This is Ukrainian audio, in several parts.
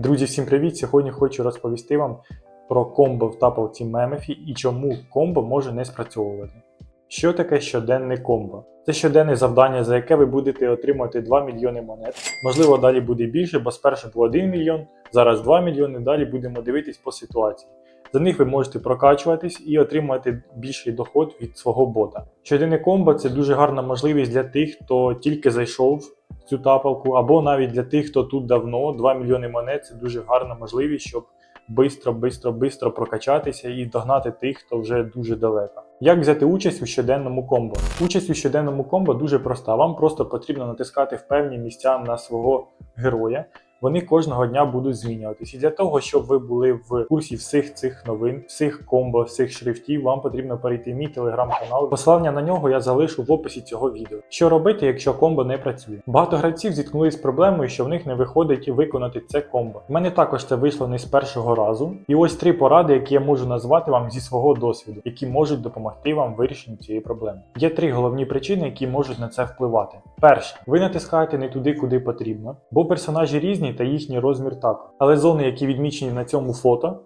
Друзі, всім привіт! Сьогодні хочу розповісти вам про комбо в тапалці Мемефі і чому комбо може не спрацьовувати. Що таке щоденне комбо? Це щоденне завдання, за яке ви будете отримувати 2 мільйони монет. Можливо, далі буде більше, бо спершу було 1 мільйон, зараз 2 мільйони, далі будемо дивитись по ситуації. За них ви можете прокачуватись і отримувати більший доход від свого бота. Щоденне комбо це дуже гарна можливість для тих, хто тільки зайшов цю тапалку, або навіть для тих, хто тут давно, 2 мільйони монет це дуже гарна можливість, щоб бистро, бистро, бистро прокачатися і догнати тих, хто вже дуже далеко. Як взяти участь у щоденному комбо? Участь у щоденному комбо дуже проста. Вам просто потрібно натискати в певні місця на свого героя. Вони кожного дня будуть змінюватись. І для того, щоб ви були в курсі всіх цих новин, всіх комбо, всіх шрифтів, вам потрібно перейти в мій телеграм-канал. Посилання на нього я залишу в описі цього відео. Що робити, якщо комбо не працює? Багато гравців зіткнулись з проблемою, що в них не виходить виконати це комбо. У мене також це вийшло не з першого разу. І ось три поради, які я можу назвати вам зі свого досвіду, які можуть допомогти вам в вирішенні цієї проблеми. Є три головні причини, які можуть на це впливати. Перше, ви натискаєте не туди, куди потрібно, бо персонажі різні та їхній розмір також. Але зони, які відмічені на цьому фото.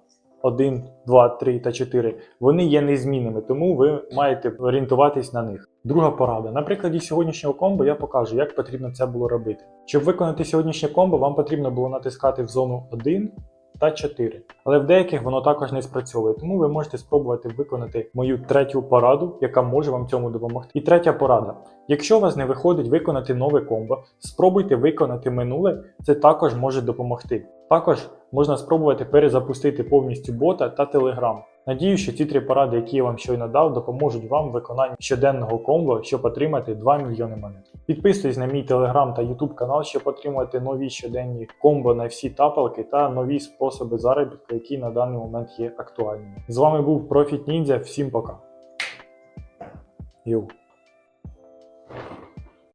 1, 2, 3 та 4, вони є незмінними, тому ви маєте орієнтуватись на них. Друга порада. На прикладі сьогоднішнього комбо я покажу, як потрібно це було робити. Щоб виконати сьогоднішнє комбо, вам потрібно було натискати в зону 1 та 4. Але в деяких воно також не спрацьовує, тому ви можете спробувати виконати мою третю пораду, яка може вам цьому допомогти. І третя порада. Якщо у вас не виходить виконати нове комбо, спробуйте виконати минуле, це також може допомогти. Також можна спробувати перезапустити повністю бота та телеграм. Надію, що ці три поради, які я вам щойно дав, допоможуть вам в виконанні щоденного комбо, щоб отримати 2 мільйони монет. Підписуйтесь на мій телеграм та ютуб канал, щоб отримати нові щоденні комбо на всі тапалки та нові способи заробітку, які на даний момент є актуальними. З вами був Профіт Ніндзя. Всім пока. Йоу.